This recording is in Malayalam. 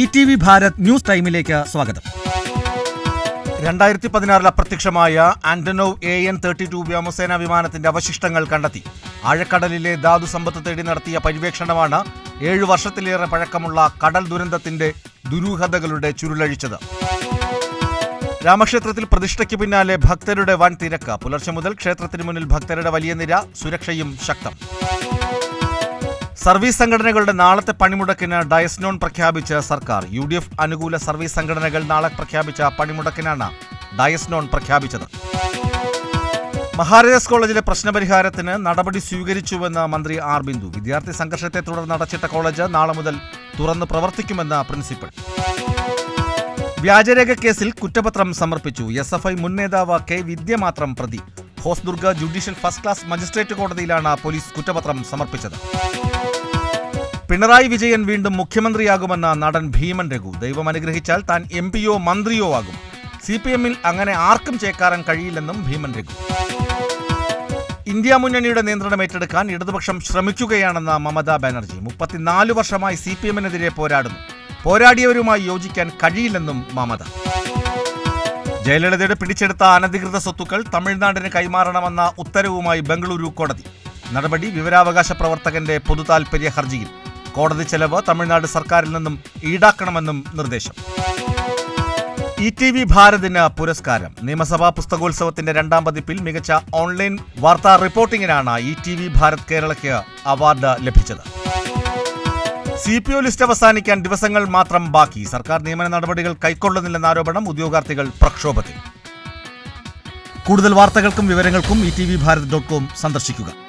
E T V Bharat news ടൈമിലേക്ക് സ്വാഗതം. രണ്ടായിരത്തി പതിനാറിൽ അപ്രത്യക്ഷമായ Antonov A N thirty two വ്യോമസേന വിമാനത്തിന്റെ അവശിഷ്ടങ്ങൾ കണ്ടെത്തി. ആഴക്കടലിലെ ധാതു സമ്പത്ത് തേടി നടത്തിയ പര്യവേക്ഷണമാണ് ഏഴു വർഷത്തിലേറെ പഴക്കമുള്ള കടൽ ദുരന്തത്തിന്റെ ദുരൂഹതകളുടെ ചുരുളഴിച്ചത്. രാമക്ഷേത്രത്തിൽ പ്രതിഷ്ഠയ്ക്ക് പിന്നാലെ ഭക്തരുടെ വൻ തിരക്ക് പുലർച്ചെ മുതൽ ക്ഷേത്രത്തിന് മുന്നിൽ ഭക്തരുടെ വലിയ നിര സുരക്ഷയും ശക്തം. സർവീസ് സംഘടനകളുടെ നാളത്തെ പണിമുടക്കിന് ഡയസ്നോൺ പ്രഖ്യാപിച്ച് സർക്കാർ. യു ഡി എഫ് അനുകൂല സർവീസ് സംഘടനകൾ നാളെ പ്രഖ്യാപിച്ച പണിമുടക്കിനാണ് ഡയസ്നോൺ പ്രഖ്യാപിച്ചത്. മഹാരാജാസ് കോളേജിലെ പ്രശ്നപരിഹാരത്തിന് നടപടി സ്വീകരിച്ചുവെന്ന് മന്ത്രി ആർ ബിന്ദു. വിദ്യാർത്ഥി സംഘർഷത്തെ തുടർന്ന് അടച്ചിട്ട കോളേജ് നാളെ മുതൽ തുറന്ന് പ്രവർത്തിക്കുമെന്ന് പ്രിൻസിപ്പൽ. വ്യാജരേഖ കേസിൽ കുറ്റപത്രം സമർപ്പിച്ചു. എസ് എഫ് ഐ മുൻ നേതാവ് കെ വിദ്യ മാത്രം പ്രതി. Hosdurg judicial first class magistrate കോടതിയിലാണ് പോലീസ് കുറ്റപത്രം സമർപ്പിച്ചത്. പിണറായി വിജയൻ വീണ്ടും മുഖ്യമന്ത്രിയാകുമെന്ന നടൻ ഭീമൻ രഘു ദൈവം അനുഗ്രഹിച്ചാൽ താൻ എം പിയോ മന്ത്രിയോ ആകും. സി പി എമ്മിൽ അങ്ങനെ ആർക്കും ചേക്കാറാൻ കഴിയില്ലെന്നും ഭീമൻ രഘു. ഇന്ത്യ മുന്നണിയുടെ നിയന്ത്രണം ഏറ്റെടുക്കാൻ ഇടതുപക്ഷം ശ്രമിക്കുകയാണെന്ന മമതാ ബാനർജി മുപ്പത്തിനാല് വർഷമായി സി പി എമ്മിനെതിരെ പോരാടുന്നു. പോരാടിയവരുമായി യോജിക്കാൻ കഴിയില്ലെന്നും മമത. ജയലളിതയുടെ പിടിച്ചെടുത്ത അനധികൃത സ്വത്തുക്കൾ തമിഴ്നാടിന് കൈമാറണമെന്ന ഉത്തരവുമായി ബംഗളൂരു കോടതി. നടപടി വിവരാവകാശ പ്രവർത്തകന്റെ പൊതുതാൽപര്യ ഹർജിയിൽ. കോടതി ചെലവ് തമിഴ്നാട് സർക്കാരിൽ നിന്നും ഈടാക്കണമെന്നും നിർദ്ദേശം. ഇ ടി വി ഭാരതിന് പുരസ്കാരം. നിയമസഭാ പുസ്തകോത്സവത്തിന്റെ രണ്ടാം പതിപ്പിൽ മികച്ച ഓൺലൈൻ വാർത്താ റിപ്പോർട്ടിംഗിനാണ് ഇ ടി വി ഭാരത് കേരളയ്ക്ക് അവാർഡ് ലഭിച്ചത്. സി പി ഒ ലിസ്റ്റ് അവസാനിക്കാൻ ദിവസങ്ങൾ മാത്രം ബാക്കി. സർക്കാർ നിയമന നടപടികൾ കൈക്കൊള്ളുന്നില്ലെന്ന ആരോപണം ഉദ്യോഗാർത്ഥികൾ പ്രക്ഷോഭത്തിൽ. കൂടുതൽ വാർത്തകൾക്കും വിവരങ്ങൾക്കും E T V Bharat dot com സന്ദർശിക്കുക.